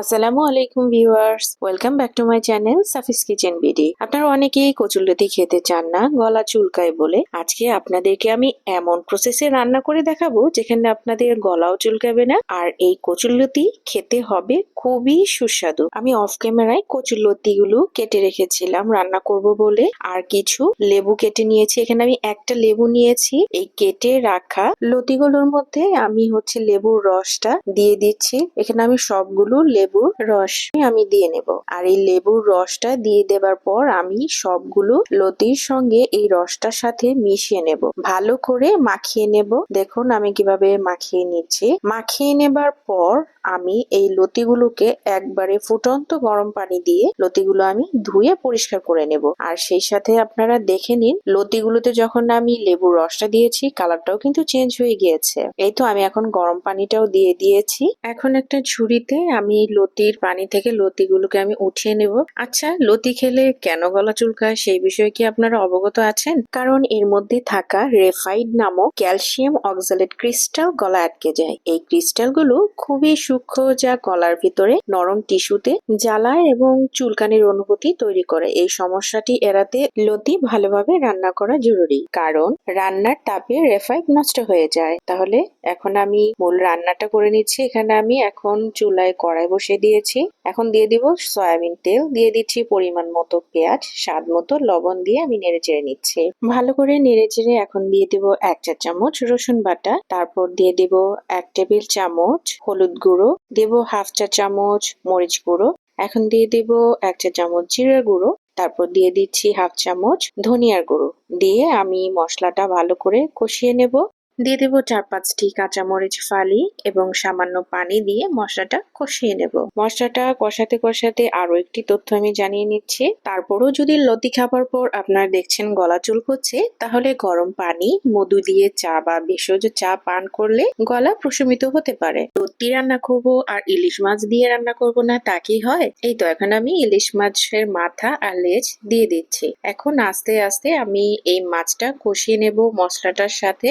আসসালামু আলাইকুম viewers, welcome back to my channel Safi's kitchen BD. আপনারা অনেকেই কচুরলতি খেতে চান না, গলা চুলকায় বলে। আজকে আপনাদেরকে আমি এমন প্রসেসে রান্না করে দেখাবো যেখানে আপনাদের গলাও চুলকাবে না আর এই কচুরলতি খেতে হবে খুবই সুস্বাদু। আমি অফ ক্যামেরায় কচুরলতি গুলো কেটে রেখেছিলাম, রান্না করব বলে। আর কিছু লেবু কেটে নিয়েছি, এখানে আমি একটা লেবু নিয়েছি। এই কেটে রাখা লতিগুলোর মধ্যে আমি হচ্ছে লেবুর রসটা দিয়ে দিচ্ছি। এখানে আমি সবগুলো লেবুর রস আমি দিয়ে নেব। আর এই লেবুর রসটা দিয়ে দেবার পর আমি সবগুলো লতির সঙ্গে এই রসটার সাথে মিশিয়ে নেব। ভালো করে মাখিয়ে নেব। দেখুন আমি কীভাবে মাখিয়ে নিচ্ছি। মাখিয়ে নেবার পর আমি এই লতিগুলোকে একবারে ফুটন্ত গরম পানি দিয়ে লতিগুলো আমি ধুয়ে পরিষ্কার করে নেব। আর সেই সাথে আপনারা দেখে নিন, লতিগুলোতে যখন আমি লেবুর রসটা দিয়েছি, কালারটাও কিন্তু চেঞ্জ হয়ে গিয়েছে। এই তো আমি এখন গরম পানিটাও দিয়ে দিয়েছি। এখন একটা ঝুড়িতে আমি লতির পানি থেকে লতিগুলোকে আমি উঠিয়ে নেব। আচ্ছা লতি খেলে কেন গলা চুলকায়? সেই বিষয়ে কি আপনারা অবগত আছেন? কারণ এর মধ্যে থাকা রেফাইড নামক ক্যালসিয়াম অক্সালেট ক্রিস্টাল গলা আটকে যায়। এই ক্রিস্টালগুলো খুবই সূক্ষ্ম, যা গলার ভিতরে নরম টিস্যুতে জ্বালা এবং চুলকানির অনুভূতি তৈরি করে। এই সমস্যাটি এড়াতে লতি ভালোভাবে রান্না করা জরুরি। কারণ রান্নার তাপে রেফাইড নষ্ট হয়ে যায়। তাহলে এখন আমি মূল রান্নাটা করে নিচ্ছি। এখানে আমি এখন চুলায় কড়াই বসিয়ে দিয়েছি। এখন দিয়ে দিব সয়াবিন তেল, দিয়ে দিচ্ছি পরিমাণ মতো পেঁয়াজ, স্বাদ মতো লবণ দিয়ে আমি নেড়ে চেড়ে নিচ্ছি। ভালো করে নেড়ে চেড়ে এখন দিয়ে দিব এক চা চামচ রসুন বাটা, তারপর দিয়ে দিব এক টেবিল চামচ হলুদ গুঁড়ো, দেব হাফ চা চামচ মরিচ গুঁড়ো, এখন দিয়ে দিব এক চা চামচ জিরের গুঁড়ো, তারপর দিয়ে দিচ্ছি হাফ চামচ ধনিয়ার গুঁড়ো। দিয়ে আমি মশলাটা ভালো করে কষিয়ে নেব। দিয়ে দেবো চার পাঁচটি কাঁচামরিচ ফালি এবং সামান্য পানি দিয়ে মশলাটা কষিয়ে নেব। মশলাটা কষাতে কষাতে আরও একটি তথ্য আমি জানিয়ে নিচ্ছি। তারপরও যদি লতি খাবার পর আপনারা দেখছেন গলা চুলকোচ্ছে তাহলে গরম পানি, মধু দিয়ে চা বা ভেষজ চা পান করলে গলা প্রশমিত হতে পারে। লতি রান্না করব আর ইলিশ মাছ দিয়ে রান্না করব না, তা কি হয়? এই তো এখন আমি ইলিশ মাছের মাথা আর লেজ দিয়ে দিচ্ছি। এখন আস্তে আস্তে আমি এই মাছটা কষিয়ে নেব মশলাটার সাথে।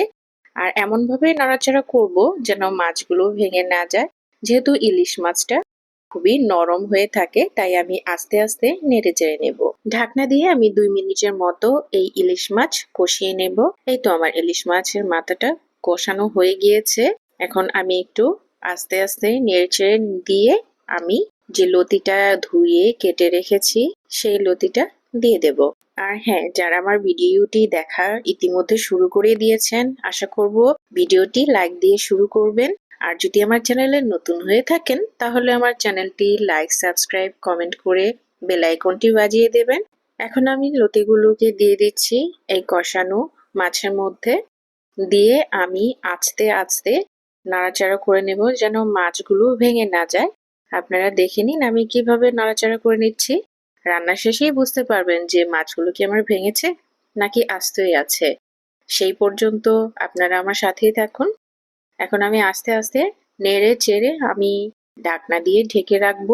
আর এমনভাবে নাড়াচাড়া করব যেন মাছগুলো ভেঙে না যায়। যেহেতু ইলিশ মাছটা খুবই নরম হয়ে থাকে, তাই আমি আস্তে আস্তে নেড়ে চেড়ে নেব। ঢাকনা দিয়ে আমি দুই মিনিটের মতো এই ইলিশ মাছ কষিয়ে নেব। এই তো আমার ইলিশ মাছের মাথাটা কষানো হয়ে গিয়েছে। এখন আমি একটু আস্তে আস্তে নেড়ে চেড়ে দিয়ে আমি যে লতিটা ধুয়ে কেটে রেখেছি, সেই লতিটা দিয়ে দেব। আর হ্যাঁ যারা আমার ভিডিওটি দেখা ইতিমধ্যে শুরু করে দিয়েছেন, আশা করব ভিডিওটি লাইক দিয়ে শুরু করবেন। আর যদি আমার চ্যানেলে নতুন হয়ে থাকেন, তাহলে আমার চ্যানেলটি লাইক, সাবস্ক্রাইব, কমেন্ট করে বেল আইকনটি বাজিয়ে দেবেন। এখন আমি লতিগুলোকে দিয়ে দিচ্ছি এই কষানো মাছের মধ্যে। দিয়ে আমি আস্তে আস্তে নাড়াচাড়া করে নেব যেন মাছগুলো ভেঙে না যায়। আপনারা দেখে নিন আমি কীভাবে নাড়াচাড়া করে নিচ্ছি। রান্না শেষেই বুঝতে পারবেন যে মাছগুলো কি আমার ভেঙেছে নাকি আস্তই আছে। সেই পর্যন্ত আপনারা আমার সাথেই থাকুন। এখন আমি আস্তে আস্তে নেড়ে চেড়ে আমি ডাকনা দিয়ে ঢেকে রাখব।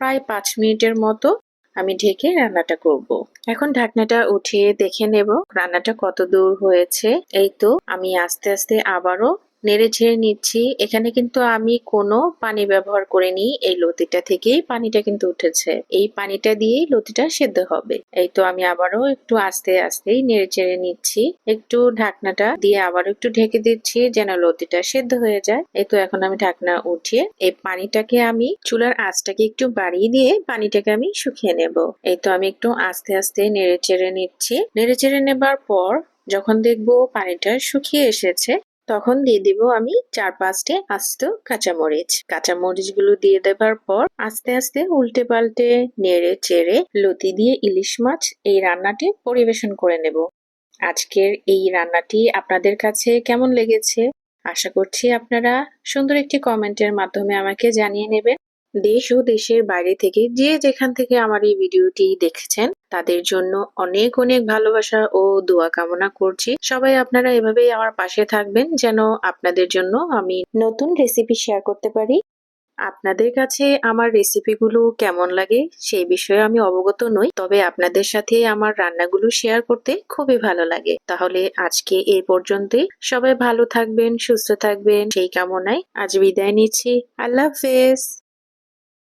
প্রায় পাঁচ মিনিটের মতো আমি ঢেকে রান্নাটা করব। এখন ঢাকনাটা উঠিয়ে দেখে নেব রান্নাটা কত দূর হয়েছে। এই তো আমি আস্তে আস্তে আবারও নেড়ে ছেড়ে নিচ্ছি। এখানে কিন্তু আমি কোনো পানি ব্যবহার করিনি। এই লতিটা থেকেই পানিটা কিন্তু উঠেছে। এই পানিটা দিয়েই লতিটা সেদ্ধ হবে। এই তো আমি আবারও একটু আস্তে আস্তেই নেড়ে চেড়ে নিচ্ছি। একটু ঢাকনাটা দিয়ে আবার একটু ঢেকে দিচ্ছি যেন লতিটা সেদ্ধ হয়ে যায়। এই তো এখন আমি ঢাকনা উঠিয়ে এই পানিটাকে আমি চুলার আঁচটাকে একটু বাড়িয়ে দিয়ে পানিটাকে আমি শুকিয়ে নেব। এই তো আমি একটু আস্তে আস্তে নেড়ে চেড়ে নিচ্ছি। নেড়ে চেড়ে নেবার পর যখন দেখব পানিটা শুকিয়ে এসেছে তখন দিয়ে দেব আমি চার পাঁচটে আস্ত কাঁচামরিচ। গুলো দিয়ে দেবার পর আস্তে আস্তে উল্টে পাল্টে নেড়ে চেড়ে লতি দিয়ে ইলিশ মাছ এই রান্নাটি পরিবেশন করে নেব। আজকের এই রান্নাটি আপনাদের কাছে কেমন লেগেছে? আশা করছি আপনারা সুন্দর একটি কমেন্টের মাধ্যমে আমাকে জানিয়ে নেবেন। দেশ ও দেশের বাইরে থেকে যে যেখান থেকে আমার এই ভিডিওটি দেখছেন, তাদের জন্য অনেক অনেক ভালোবাসা ও দোয়া কামনা করছি। সবাই আপনারা এভাবেই আমার পাশে থাকবেন যেন আপনাদের জন্য আমি নতুন রেসিপি শেয়ার করতে পারি। আপনাদের কাছে আমার রেসিপিগুলো কেমন লাগে সেই বিষয়ে আমি অবগত নই, তবে আপনাদের সাথে আমার রান্নাগুলো শেয়ার করতে খুবই ভালো লাগে। তাহলে আজকে এই পর্যন্তই। সবাই ভালো থাকবেন, সুস্থ থাকবেন, সেই কামনায় আজ বিদায় নিচ্ছি। আল্লাহ হাফেজ।